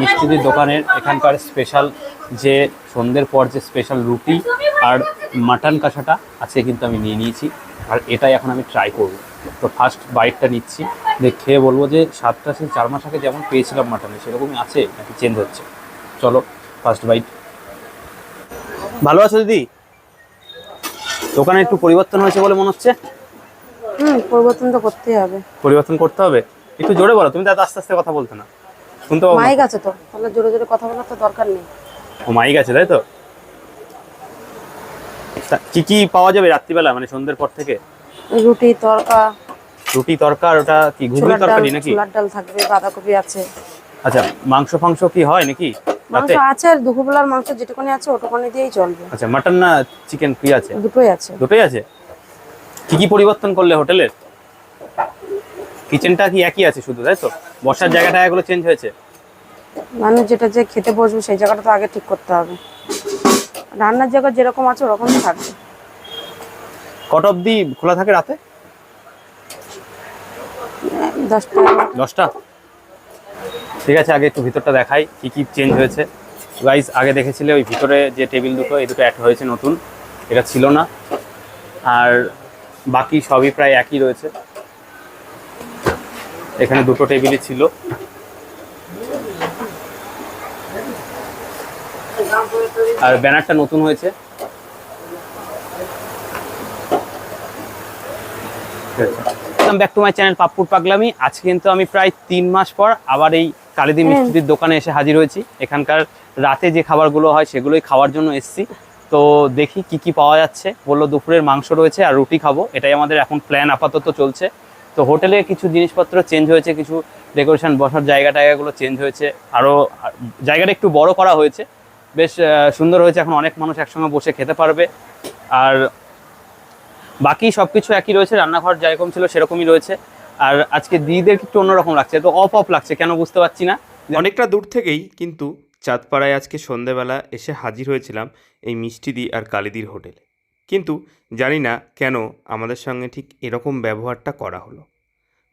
মিষ্টিদির দোকানের এখানকার স্পেশাল যে সন্ধ্যের পর যে স্পেশাল রুটি আর মাটন কষাটা আজকে কিন্তু আমি নিয়ে নিয়েছি। আর এটাই এখন আমি ট্রাই করব। তো ফার্স্ট বাইটটা নিচ্ছি। দিয়ে খেয়ে বলব যে স্বাদটা সেই চার মাস আগে যেমন পেয়েছিলাম মাটনে সেরকমই আছে নাকি চেঞ্জ হচ্ছে? চলো ফার্স্ট বাইট ভালো আছো দিদি? দোকানে একটু পরিবর্তন হয়েছে বলে মনে হচ্ছে? হুম পরিবর্তন তো করতেই হবে। পরিবর্তন করতে হবে? একটু জোরে বলো তুমি তো আস্তে আস্তে কথা বলতে না। শুনতে পাবো। মাইক আছে তো তাহলে জোরে জোরে কথা বলার তো দরকার নেই। ও মাইক আছে তাই তো? কি কি পাওয়া যাবে রাত্রিবেলা মানে সন্ধ্যের পর থেকে? রুটি তরকা। রুটি তরকার ওটা কি ঘুগনি তরকারি নাকি? ছোলার ডাল থাকবে বাঁধাকপি আছে। আচ্ছা মাংস ফাংস কি হয় নাকি মাংস আছে আর দুপুরবেলার মাংস যেটুকুনি আছে ওটুকুনি দিয়েই চলবে। আচ্ছা মাটন না চিকেন কি আছে? দুটোই আছে। দুটোই আছে? কি কি পরিবর্তন করলে হোটেলের? কিচেনটা কি একই আছে শুধু তাই তো? বসার জায়গাটা এগুলো চেঞ্জ হয়েছে। মানুষ যেটা যে খেতে বসবে সেই জায়গাটা তো আগে ঠিক করতে হবে। রান্নার জায়গা যেরকম আছে ওরকমই থাকবে। কট অব্দি খোলা থাকে রাতে? দশটা। দশটা? ঠিক আছে আগে একটু ভিতরটা দেখাই কি কি চেঞ্জ হয়েছে। গাইজ আগে দেখেছিলে ওই ভিতরে যে টেবিল দুটো এই দুটো অ্যাড হয়েছে নতুন। এটা ছিল না। আর বাকি সবই প্রায় একই রয়েছে। এখানে দুটো টেবিলই ছিল। আর ব্যানারটা নতুন হয়েছে। Welcome back to my channel পাপ্পুর পাগলামি আজকে কিন্তু আমি প্রায় তিন মাস পর আবার এই কালিদি মিষ্টির দোকানে এসে হাজির হয়েছি। এখানকার রাতে যে খাবারগুলো হয় সেগুলোই খাওয়ার জন্য এসেছি। তো দেখি কি কি পাওয়া যাচ্ছে। বলল দুপুরের মাংস রয়েছে আর রুটি খাব। এটাই আমাদের এখন প্ল্যান আপাতত চলছে। তো হোটেলে কিছু জিনিসপত্র চেঞ্জ হয়েছে কিছু ডেকোরেশন বসার জায়গা টায়গাগুলো চেঞ্জ হয়েছে। আরও জায়গাটা একটু বড় করা হয়েছে। বেশ সুন্দর হয়েছে। এখন অনেক মানুষ একসঙ্গে বসে খেতে পারবে। আর বাকি সব কিছু একই রয়েছে। রান্নাঘর যেরকম ছিল সেরকমই রয়েছে। আর আজকে দিদিদের একটু অন্যরকম লাগছে। তো অফ অফ লাগছে, কেন বুঝতে পারছি না। অনেকটা দূর থেকেই কিন্তু চাঁদপাড়ায় আজকে সন্ধেবেলা এসে হাজির হয়েছিলাম এই মিষ্টিদি আর কালিদির হোটেলে। কিন্তু জানি না কেন আমাদের সঙ্গে ঠিক এরকম ব্যবহারটা করা হলো।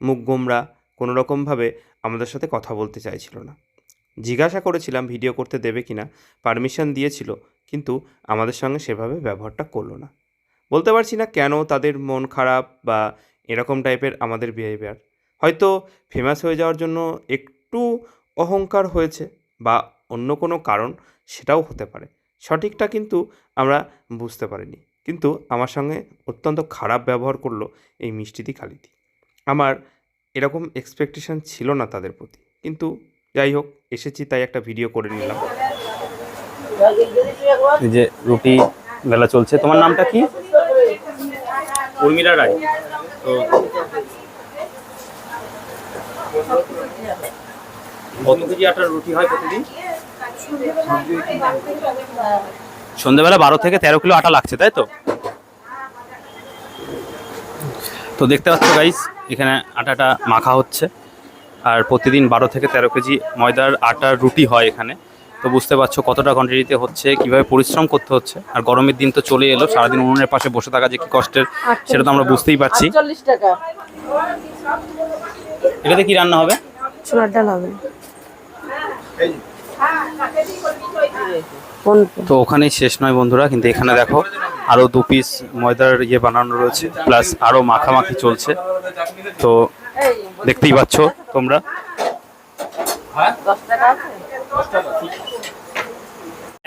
মুখ গোমরা কোনো রকমভাবে আমাদের সাথে কথা বলতে চাইছিল না। জিজ্ঞাসা করেছিলাম ভিডিও করতে দেবে কি না পারমিশন দিয়েছিল, কিন্তু আমাদের সঙ্গে সেভাবে ব্যবহারটা করল না। বলতে পারছি না কেন তাদের মন খারাপ বা এরকম টাইপের আমাদের বিহেভিয়ার হয়তো ফেমাস হয়ে যাওয়ার জন্য একটু অহংকার হয়েছে বা অন্য কোনো কারণ সেটাও হতে পারে। সঠিকটা কিন্তু আমরা বুঝতে পারিনি, কিন্তু আমার সঙ্গে অত্যন্ত খারাপ ব্যবহার করল এই মিষ্টিদি কালিদি আমার এরকম এক্সপেকটেশন ছিল না তাদের প্রতি, কিন্তু যাই হোক এসেছি তাই একটা ভিডিও করে নিলাম। এই যে রুটি মেলা চলছে তোমার নামটা কি? উর্মিলা রায়। তো কত কেজি আটার রুটি হয় প্রতিদিন? সন্ধ্যেবেলা বারো থেকে তেরো কিলো আটা লাগছে তাই তো? তো দেখতে পাচ্ছ গাইস এখানে আটাটা মাখা হচ্ছে। আর প্রতিদিন বারো থেকে তেরো কেজি ময়দার আটার রুটি হয় এখানে। তো বুঝতে পারছ কতটা কোয়ান্টিটিতে হচ্ছে কীভাবে পরিশ্রম করতে হচ্ছে। আর গরমের দিন তো চলে এলো সারাদিন উনুনের পাশে বসে থাকা যে কি কষ্টের সেটা তো আমরা বুঝতেই পারছি। টাকা। এটাতে কি রান্না হবে? ছোলার ডাল হবে। তো ওখানেই শেষ নয় বন্ধুরা কিন্তু এখানে দেখো আরও দু পিস ময়দার ইয়ে বানানো রয়েছে প্লাস আরও মাখামাখি চলছে। তো দেখতেই পাচ্ছ তোমরা।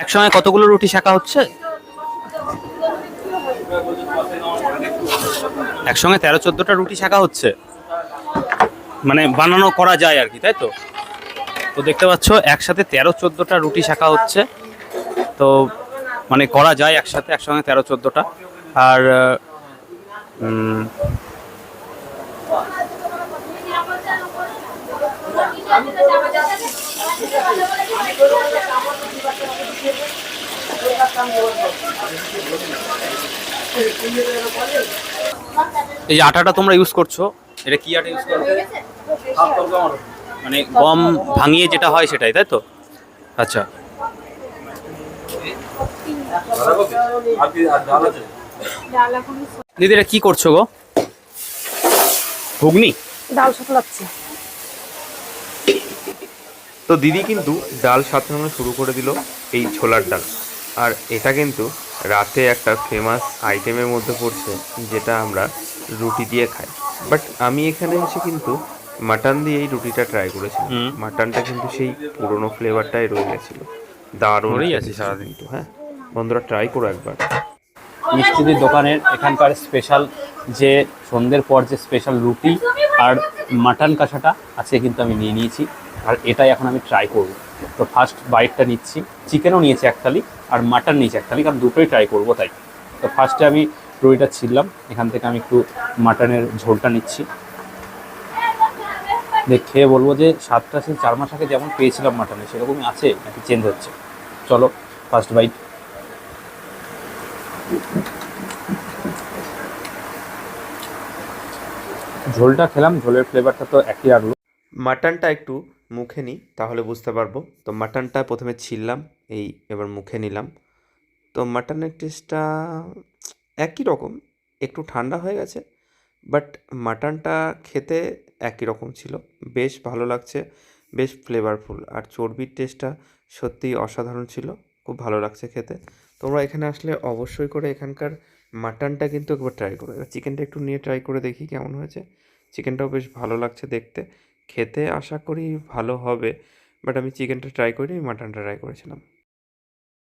একসঙ্গে কতগুলো রুটি শাকা হচ্ছে? একসঙ্গে তেরো চোদ্দটা রুটি শাকা হচ্ছে। মানে বানানো করা যায় আর কি তাই তো? তো দেখতে পাচ্ছ একসাথে তেরো চোদ্দোটা রুটি শাকা হচ্ছে। তো মানে করা যায় একসাথে একসঙ্গে তেরো চোদ্দোটা। আর এই আটাটা তোমরা ইউজ করছ? এটা কি আটা ইউজ করছ মানে গম ভাঙিয়ে যেটা হয় সেটাই, তাই তো? আচ্ছা। দিদি, এটা কি করছ গো? ঘুগনি? ডাল শুকলাচ্ছে। তো দিদি কিন্তু ডাল সাঁতরানো শুরু করে দিল এই ছোলার ডাল। আর এটা কিন্তু রাতে একটা ফেমাস আইটেমের মধ্যে পড়ছে যেটা আমরা রুটি দিয়ে খাই। বাট আমি এখানে এসে কিন্তু মাটন দিয়ে এই রুটিটা ট্রাই করেছিলাম। হুম। মাটনটা কিন্তু সেই পুরোনো ফ্লেভারটাই রয়ে গেছিল। দারুণ ধরেই খেতে আছে সারাদিন। তো হ্যাঁ। বন্ধুরা ট্রাই করো একবার। মিষ্টিদির দোকানের এখানকার স্পেশাল যে সন্ধ্যের পর যে স্পেশাল রুটি আর মাটন কাঁচাটা আজকে কিন্তু আমি নিয়ে নিয়েছি। আর এটাই এখন আমি ট্রাই করব। তো ফার্স্ট বাইটটা নিচ্ছি। চিকেনও নিয়েছি এক থালি, আর মাটন নিয়েছি এক থালি, কারণ দুটোই ট্রাই করব তাই। তো ফার্স্টে আমি রুইটা ছিললাম এখান থেকে আমি একটু মাটনের ঝোলটা নিচ্ছি। খেয়ে বলব যে স্বাদটা সেই চার মাস আগে যেমন পেয়েছিলাম মাটনে সেরকমই আছে নাকি চেঞ্জ হচ্ছে? চলো ফার্স্ট বাইট ঝোলটা খেলাম, ঝোলের ফ্লেভারটা তো একই রাখল মাটনটা একটু মুখে নিই, তাহলে বুঝতে পারব। তো মাটনটা প্রথমে ছিললাম, এই এবার মুখে নিলাম। তো মাটনের টেস্টটা একই রকম, একটু ঠান্ডা হয়ে গেছে বাট মাটনটা খেতে একই রকম ছিল। বেশ ভালো লাগছে, বেশ ফ্লেভারফুল আর চর্বির টেস্টটা সত্যিই অসাধারণ ছিল, খুব ভালো লাগছে খেতে। তোমরা এখানে আসলে অবশ্যই করে এখানকার মাটনটা কিন্তু একবার ট্রাই করো। এবার চিকেনটা একটু নিয়ে ট্রাই করে দেখি কেমন হয়েছে। চিকেনটাও বেশ ভালো লাগছে দেখতে। খেতে আশা করি ভালো হবে বাট আমি চিকেনটা ট্রাই করিনি মাটনটা ট্রাই করেছিলাম।